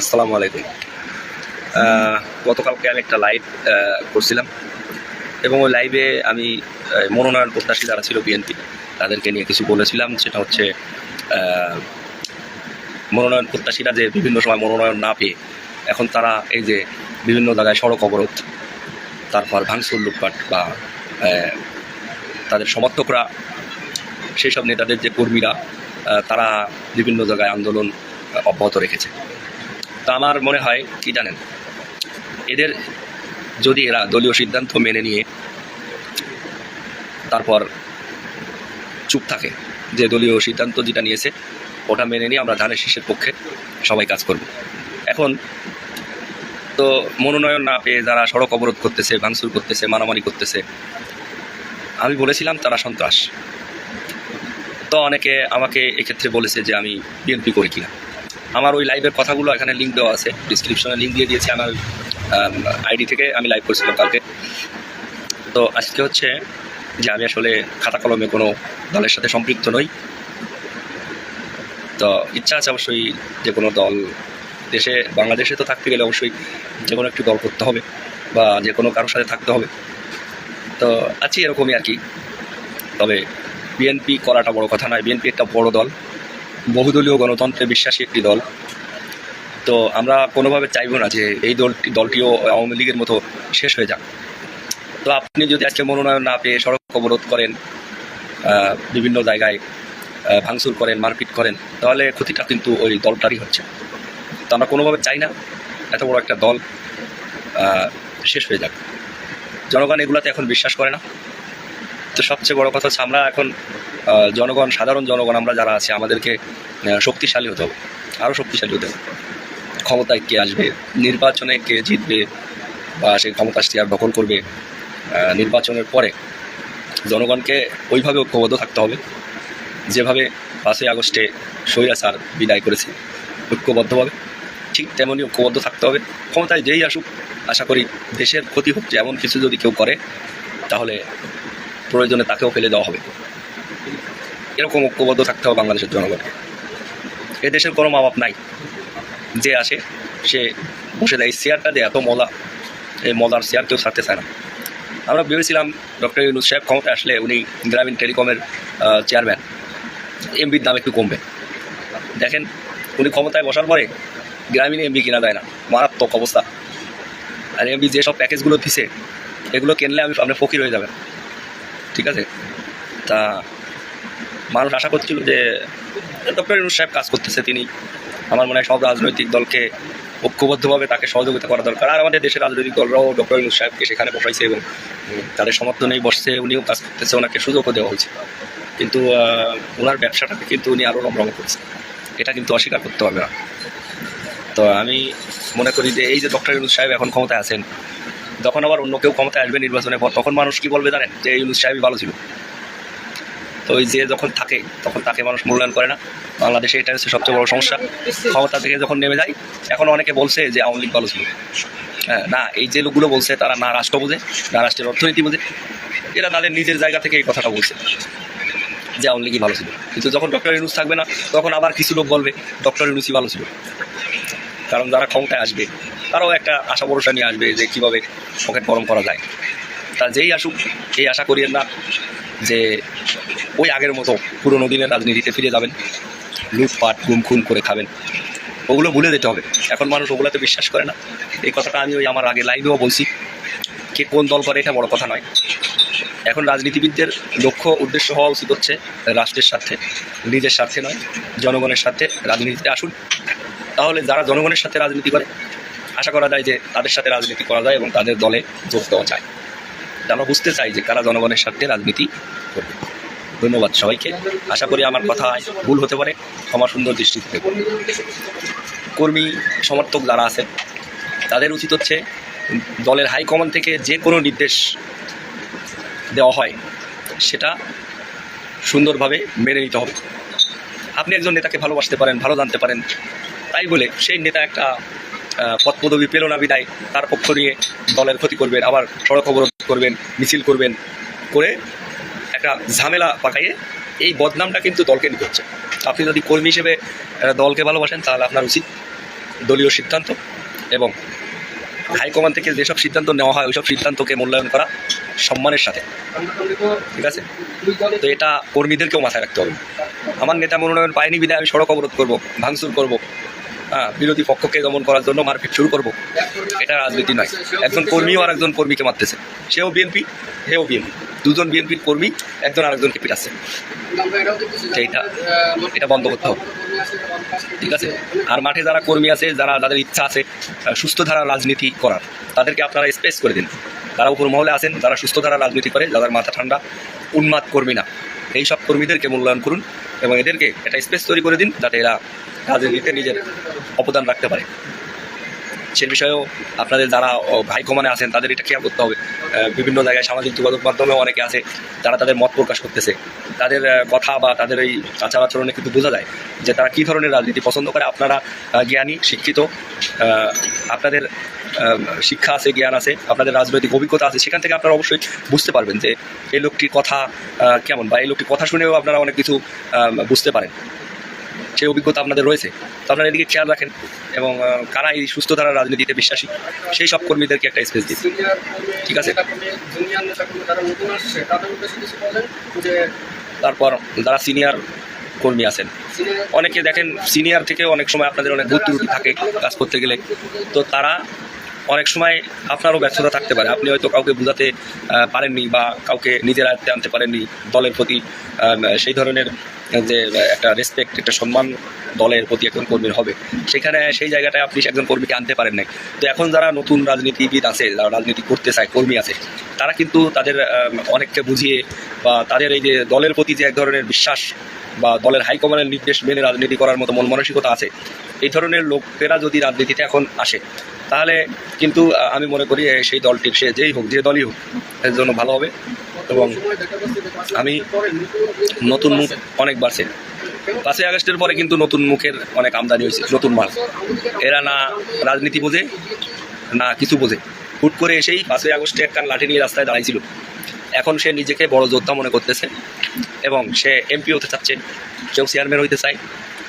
আসসালামু আলাইকুম। গতকালকে আমি একটা লাইভ করছিলাম। এবং ওই লাইভে আমি মনোনয়ন প্রত্যাশী যারা ছিল বিএনপি, তাদেরকে নিয়ে কিছু বলেছিলাম। সেটা হচ্ছে মনোনয়ন প্রত্যাশীরা যে বিভিন্ন সময় মনোনয়ন না পেয়ে, এখন তারা এই যে বিভিন্ন জায়গায় সড়ক অবরোধ, তারপর ভাঙচুর, লুটপাট বা তাদের সমর্থকরা, সেই সব নেতাদের যে কর্মীরা তারা বিভিন্ন জায়গায় আন্দোলন অব্যাহত রেখেছে। তো আমার মনে হয়, কি জানেন? এদের যদি এরা দলীয় সিদ্ধান্ত মেনে নিয়ে তারপর চুপ থাকে, যে দলীয় সিদ্ধান্ত যেটা নিয়েছে, ওটা মেনে নিয়ে আমরা ধানের শীষের পক্ষে সবাই কাজ করব। এখন তো মনোনয়ন না পেয়ে যারা সড়ক অবরোধ করতেছে, ভাঙচুর করতেছে, মারামারি করতেছে, আমি বলেছিলাম তারা সন্ত্রাস। তো অনেকে আমাকে এক্ষেত্রে বলেছে যে আমি বিএনপি করি কিনা। আমার ওই লাইভের কথাগুলো এখানে লিঙ্ক দেওয়া আছে। ডিসক্রিপশনে লিঙ্ক দিয়ে দিয়েছি আমার আইডি থেকে আমি লাইভ করছিলাম কালকে। তো আজকে হচ্ছে যে আমি আসলে খাতা কলমে কোনো দলের সাথে সম্পৃক্ত নই। তো ইচ্ছা আছে অবশ্যই যে কোনো দল দেশে, বাংলাদেশে তো থাকতে গেলে অবশ্যই যে কোনো একটি দল করতে হবে বা যে কোনো কারোর সাথে থাকতে হবে। তো আছি এরকমই আর কি। তবে বিএনপি করাটা বড় কথা নয়। বিএনপি একটা বড় দল। বহুদলীয় গণতন্ত্রে বিশ্বাসী একটি দল। তো আমরা কোনোভাবে চাইব না যে এই দলটি দলটিও আওয়ামী লীগের মতো শেষ হয়ে যাক। তো আপনি যদি আজকে মনোনয়ন না পেয়ে সড়ক অবরোধ করেন বিভিন্ন জায়গায় ভাঙচুর করেন, মারপিট করেন, তাহলে ক্ষতিটা কিন্তু ওই দলটারই হচ্ছে। তো আমরা কোনোভাবে চাই না এত বড় একটা দল শেষ হয়ে যাক। জনগণ এগুলাতে এখন বিশ্বাস করে না। তো সবচেয়ে বড় কথা হচ্ছে আমরা এখন জনগণ, সাধারণ জনগণ আমরা যারা আছি, আমাদেরকে শক্তিশালী হতে হবে। আরও শক্তিশালী হতে হবে। ক্ষমতায় কে আসবে, নির্বাচনে কে জিতবে বা সেই ক্ষমতা আর দখল করবে নির্বাচনের পরে জনগণকে ওইভাবে ঐক্যবদ্ধ থাকতে হবে। যেভাবে পাঁচই আগস্টে স্বৈরাচার বিদায় করেছে, ঐক্যবদ্ধভাবে, ঠিক তেমনই ঐক্যবদ্ধ থাকতে হবে। ক্ষমতায় যেই আসুক, আশা করি দেশের ক্ষতি হচ্ছে এমন কিছু যদি কেউ করে, তাহলে প্রয়োজনে তাকেও ফেলে দেওয়া হবে। এরকম ঐক্যবদ্ধ থাকতে হবে বাংলাদেশের জনগণকে। এ দেশের কোনো মা বাপ নাই। যে আসে, সে বসে দেয় চেয়ারটা দিয়ে এত মজা এই মজার চেয়ার কেউ ছাড়তে চায় না। আমরা ভেবেছিলাম ডক্টর ইউনুস সাহেব ক্ষমতায় আসলে উনি গ্রামীণ টেলিকমের চেয়ারম্যান এমবির দাম একটু কমবে। দেখেন, উনি ক্ষমতায় বসার পরে গ্রামীণ এমবি কেনা দেয় না। মারাত্মক অবস্থা। আর এমবি যেসব প্যাকেজগুলো দিছে, এগুলো কিনলে আমি, আপনি ফকির হয়ে যাবেন। ঠিক আছে? তা মানুষ আশা করছিল যে, ডক্টর ইউনুস সাহেব কাজ করতেছে তিনি। আমার মনে হয় সব রাজনৈতিক দলকে ঐক্যবদ্ধভাবে তাকে সহযোগিতা করা দরকার। আর আমাদের দেশের রাজনৈতিক দলরাও ডক্টর ইউনুস সাহেবকে সেখানে বসাইছে এবং তাদের সমর্থনেই বসছে, উনিও কাজ করতেছে, ওনাকে সুযোগও দেওয়া হয়েছে। কিন্তু ওনার ব্যবসাটাকে কিন্তু উনি আরও রমরম করছে এটা কিন্তু অস্বীকার করতে হবে। না তো আমি মনে করি যে, এই যে ডক্টর ইউনুস সাহেব এখন ক্ষমতায় আছেন তখন আবার অন্য কেউ ক্ষমতায় আসবে নির্বাচনের পর, তখন মানুষ কি বলবে জানেন? যে ইউনুস সাহেবই ভালো ছিল। তো ওই যে যখন থাকে, তখন তাকে মানুষ মূল্যায়ন করে না। বাংলাদেশে এটা হচ্ছে সবচেয়ে বড় সমস্যা। ক্ষমতা থেকে যখন নেমে যায়, এখন অনেকে বলছে যে আওয়ামী লীগ ভালো ছিল। হ্যাঁ না, এই যে লোকগুলো বলছে, তারা না রাষ্ট্র বোঝে, না রাষ্ট্রের অর্থনীতি বোঝে। এরা তাদের নিজের জায়গা থেকে এই কথাটা বলছে যে আওয়ামী লীগই ভালো ছিল। কিন্তু যখন ডক্টর ইউনুস থাকবে না, তখন আবার কিছু লোক বলবে, ডক্টর ইউনুসই ভালো ছিল। কারণ যারা ক্ষমতায় আসবে তারাও একটা আশা ভরসা নিয়ে আসবে যে কীভাবে পকেট গরম করা যায়। তা যেই আসুক, এই আশা করিয়েন না যে ওই আগের মতো পুরোনো দিনের রাজনীতিতে ফিরে যাবেন, লুটপাট গুম খুন করে খাবেন। ওগুলো ভুলে যেতে হবে। এখন মানুষ ওগুলোতে বিশ্বাস করে না। এই কথাটা আমি ওই আমার আগে লাইভেও বলছি কে কোন দল করে এটা বড় কথা নয়। এখন রাজনীতিবিদদের লক্ষ্য, উদ্দেশ্য হওয়া উচিত হচ্ছে রাষ্ট্রের স্বার্থে, নিজের স্বার্থে নয়, জনগণের স্বার্থে রাজনীতিতে আসুন। তাহলে যারা জনগণের সাথে রাজনীতি করে আশা করা যায় যে তাদের সাথে রাজনীতি করা যায় এবং তাদের দলে যোগ দেওয়া যায়। আমরা বুঝতে চাই যে কারা জনগণের স্বার্থে রাজনীতি করবে। ধন্যবাদ সবাইকে। আশা করি আমার কথা ভুল হতে পারে। ক্ষমা সুন্দর দৃষ্টিতে কর্মী সমর্থক যারা আছে তাদের উচিত হচ্ছে দলের হাইকমান্ড থেকে যে কোনো নির্দেশ দেওয়া হয়, সেটা সুন্দরভাবে মেনে নিতে হবে। আপনি একজন নেতাকে ভালোবাসতে পারেন, ভালো জানতে পারেন, তাই বলে সেই নেতা একটা পদ পদবি না বিদায়। তার পক্ষ নিয়ে দলের ক্ষতি করবেন, আবার সড়ক অবরোধ করবেন, মিছিল করবেন করে একটা ঝামেলা পাকাইয়ে এই বদনামটা কিন্তু দলকে নিতে হচ্ছে। আপনি যদি কর্মী হিসেবে দলকে ভালোবাসেন, তাহলে আপনার উচিত দলীয় সিদ্ধান্ত এবং হাইকমান্ড থেকে যেসব সিদ্ধান্ত নেওয়া হয়, ওইসব সিদ্ধান্তকে মূল্যায়ন করা সম্মানের সাথে। ঠিক আছে? তো এটা কর্মীদেরকেও মাথায় রাখতে হবে। আমার নেতা মনোনয়ন পায়নি বিধায় আমি সড়ক অবরোধ করব, ভাঙচুর করব। হ্যাঁ বিরোধী পক্ষকে দমন করার জন্য মারপিট শুরু করব। এটা রাজনীতি নয়। একজন কর্মীও আর একজন কর্মীকে মারতেছে। সেও বিএনপি হেও বিএনপি। দুজন বিএনপির কর্মী, একজন আরেকজনকে পিটাচ্ছে। এটা বন্ধ করতে হবে। ঠিক আছে? আর মাঠে যারা কর্মী আছে, যারা যাদের ইচ্ছা আছে সুস্থ ধারা রাজনীতি করার, তাদেরকে আপনারা স্পেস করে দিন। তারা উপর মহলে আছেন, যারা সুস্থ ধারা রাজনীতি করে, যাদের মাথা ঠান্ডা, উন্মাদ কর্মী না। এই সব কর্মীদেরকে মূল্যায়ন করুন এবং এদেরকে একটা স্পেস তৈরি করে দিন, যাতে এরা রাজনীতিতে নিজের অবদান রাখতে পারে। সে বিষয়েও আপনাদের যারা হাইকমানে আছেন, তাদের এটা খেয়াল করতে হবে। বিভিন্ন জায়গায় সামাজিক যোগাযোগ মাধ্যমে অনেকে আছে যারা তাদের মত প্রকাশ করতেছে। তাদের কথা বা তাদের এই আচার আচরণে কিন্তু বোঝা যায় যে তারা কী ধরনের রাজনীতি পছন্দ করে। আপনারা জ্ঞানী, শিক্ষিত আপনাদের শিক্ষা আছে, জ্ঞান আছে, আপনাদের রাজনৈতিক অভিজ্ঞতা আছে, সেখান থেকে আপনারা অবশ্যই বুঝতে পারবেন যে এই লোকটির কথা কেমন? বা এই লোকটির কথা শুনেও আপনারা অনেক কিছু বুঝতে পারেন। সেই অভিজ্ঞতা আপনাদের রয়েছে। তো আপনারা এদিকে খেয়াল রাখেন এবং কারা এই সুস্থ ধারা রাজনীতিতে বিশ্বাসী, সেই সব কর্মীদেরকে একটা স্পেস দিন। ঠিক আছে। তারপর যারা সিনিয়র কর্মী আছেন, অনেকে দেখেন সিনিয়র থেকে অনেক সময় আপনাদের অনেক ত্রুটি থাকে কাজ করতে গেলে। তো তারা অনেক সময় আপনারও ব্যর্থতা থাকতে পারে। আপনি হয়তো কাউকে বোঝাতে পারেননি বা কাউকে নিজের আয়ত্তে আনতে পারেননি দলের প্রতি। সেই ধরনের যে, একটা রেসপেক্ট একটা সম্মান দলের প্রতি একজন কর্মীর হবে। সেখানে সেই জায়গাটায় আপনি একজন কর্মীকে আনতে পারেন নাই। তো এখন যারা নতুন রাজনীতিবিদ আছে, যারা রাজনীতি করতে চায়, কর্মী আছে, তারা কিন্তু তাদের অনেককে বুঝিয়ে বা তাদের এই যে দলের প্রতি যে এক ধরনের বিশ্বাস বা দলের হাইকমান্ডের নির্দেশ মেনে রাজনীতি করার মতো মন মানসিকতা আছে, এই ধরনের লোকেরা যদি রাজনীতিতে এখন আসে, তাহলে কিন্তু আমি মনে করি সেই দলটির সে যেই হোক, যে দলই হোক, এর জন্য ভালো হবে এবং আমি নতুন মুখ অনেক বাড়ছে। পাঁচই আগস্টের পরে কিন্তু নতুন মুখের অনেক আমদানি হয়েছে, নতুন মাল। এরা না রাজনীতি বোঝে, না কিছু বোঝে। হুট করে এসেই পাঁচই আগস্টে একটা লাঠি নিয়ে রাস্তায় দাঁড়াইছিল। এখন সে নিজেকে বড় যোদ্ধা মনে করতেছে এবং সে এমপি হতে চাচ্ছে কেউ চেয়ারম্যান হইতে চায়।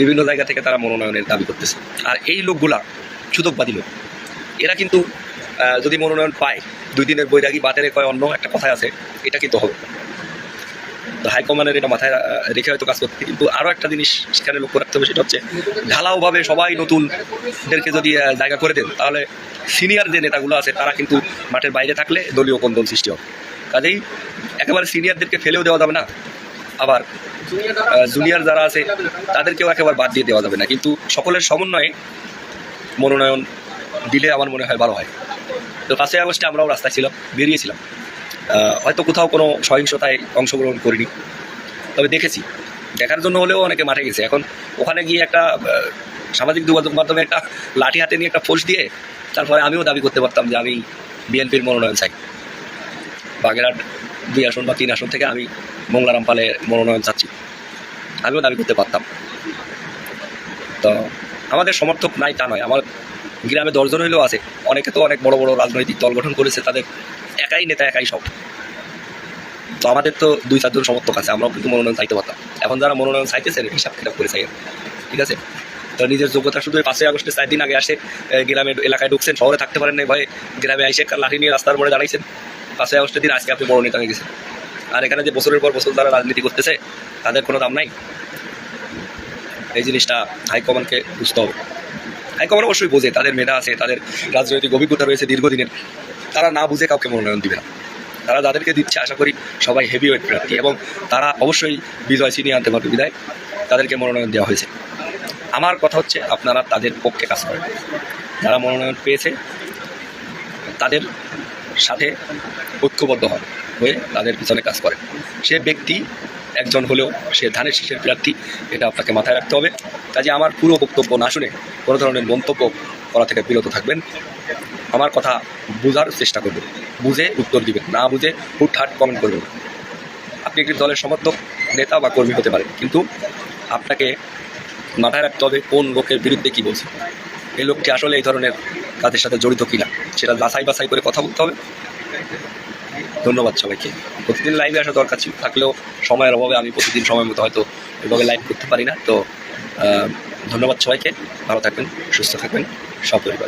বিভিন্ন জায়গা থেকে তারা মনোনয়নের দাবি করতেছে। আর এই লোকগুলা সুযোগবাদী লোক। এরা কিন্তু যদি মনোনয়ন পায়, দুই দিনের বৈরাগী বাতেরে কয় অন্য একটা কথাই আছে, এটা কিন্তু হবে। তো হাইকমান্ডের এটা মাথায় রেখে হয়তো কাজ করতে কিন্তু আরও একটা জিনিস সেখানে লক্ষ্য রাখতে হবে, সেটা হচ্ছে ঢালাওভাবে সবাই নতুনদেরকে যদি জায়গা করে দেন, তাহলে সিনিয়র যে নেতাগুলো আছে, তারা কিন্তু মাঠের বাইরে থাকলে দলীয় কন্দল সৃষ্টি হবে। কাজেই একেবারে সিনিয়রদেরকে ফেলেও দেওয়া যাবে না। আবার জুনিয়র যারা আছে, তাদেরকেও একেবারে বাদ দিয়ে দেওয়া যাবে না। কিন্তু সকলের সমন্বয়ে মনোনয়ন দিলে আমার মনে হয় ভালো হয়। তো পাঁচই আগস্টে আমরাও রাস্তায় ছিলাম, বেরিয়েছিলাম। হয়তো কোথাও কোনো সহিংসতায় অংশগ্রহণ করিনি। তবে দেখেছি। দেখার জন্য হলেও অনেকে মাঠে গেছে। এখন ওখানে গিয়ে একটা সামাজিক যোগাযোগ মাধ্যমে একটা লাঠি হাতে নিয়ে একটা পোস্ট দিয়ে, তারপরে আমিও দাবি করতে পারতাম যে আমি বিএনপির মনোনয়ন চাই। বাগেরহাট দুই আসন বা তিন আসন থেকে আমি মোংলারাম পালে মনোনয়ন চাচ্ছি। আমিও দাবি করতে পারতাম। তো আমাদের সমর্থক নাই তা নয়। আমার গ্রামে দশজন হইলেও আছে। অনেকে তো অনেক বড় বড় রাজনৈতিক দল গঠন করেছে তাদের একাই নেতা একাই সব। তো আমাদের তো দুই চারজন সমর্থক আছে আমরাও কিন্তু মনোনয়ন চাইতে পারতাম। এখন যারা মনোনয়ন চাইতেছেন হিসাব কিতাব করে চাই ঠিক আছে? তো নিজের যোগ্যতা শুধু পাঁচই আগস্টে চার দিন আগে আসে এ, গ্রামের এলাকায় ঢুকছেন শহরে থাকতে পারেন না ভয়ে গ্রামে আইসে লাঠি নিয়ে রাস্তার মোড়ে দাঁড়াইছেন। পাঁচই আগস্টের দিন আজকে আপনি বড় হয়ে গেছেন। আর এখানে যে বছরের পর বছর তারা রাজনীতি করতেছে, তাদের কোনো দাম নাই। এই জিনিসটা হাইকমান্ডকে বুঝতে হবে। হাইকমান্ড অবশ্যই বোঝে, তাদের মেধা আছে, তাদের রাজনৈতিক অভিজ্ঞতা রয়েছে দীর্ঘদিনের। তারা না বুঝে কাউকে মনোনয়ন দিবে না। তারা যাদেরকে দিচ্ছে, আশা করি সবাই হেভি ওয়েট প্রার্থী এবং তারা অবশ্যই বিজয় ছিনিয়ে আনতে পারবে বিদায়। তাদেরকে মনোনয়ন দেওয়া হয়েছে। আমার কথা হচ্ছে, আপনারা তাদের পক্ষে কাজ করেন। যারা মনোনয়ন পেয়েছে, তাদের সাথে ঐক্যবদ্ধ হন হয়ে তাদের পিছনে কাজ করেন সে ব্যক্তি একজন হলেও সে ধানের শীষের প্রার্থী, এটা আপনাকে মাথায় রাখতে হবে। কাজে আমার পুরো বক্তব্য না শুনে কোনো ধরনের মন্তব্য করা থেকে বিরত থাকবেন। আমার কথা বোঝার চেষ্টা করবেন। বুঝে উত্তর দিবেন, না বুঝে হুটহাট কমেন্ট করবেন। আপনি একটি দলের সমর্থক, নেতা বা কর্মী হতে পারেন, কিন্তু আপনাকে মাথায় রাখতে হবে কোন লোকের বিরুদ্ধে কী বলছে। এই লোকটি আসলে এই ধরনের কাজের সাথে জড়িত কিনা, সেটা যাচাই বাছাই করে কথা বলতে হবে। ধন্যবাদ সবাইকে। প্রতিদিন লাইভে আসা দরকার ছিল, থাকলেও সময়ের অভাবে আমি প্রতিদিন সময় মতো হয়তো এভাবে লাইভ করতে পারি না। তো ধন্যবাদ সবাইকে। ভালো থাকবেন, সুস্থ থাকবেন, সপরিবার।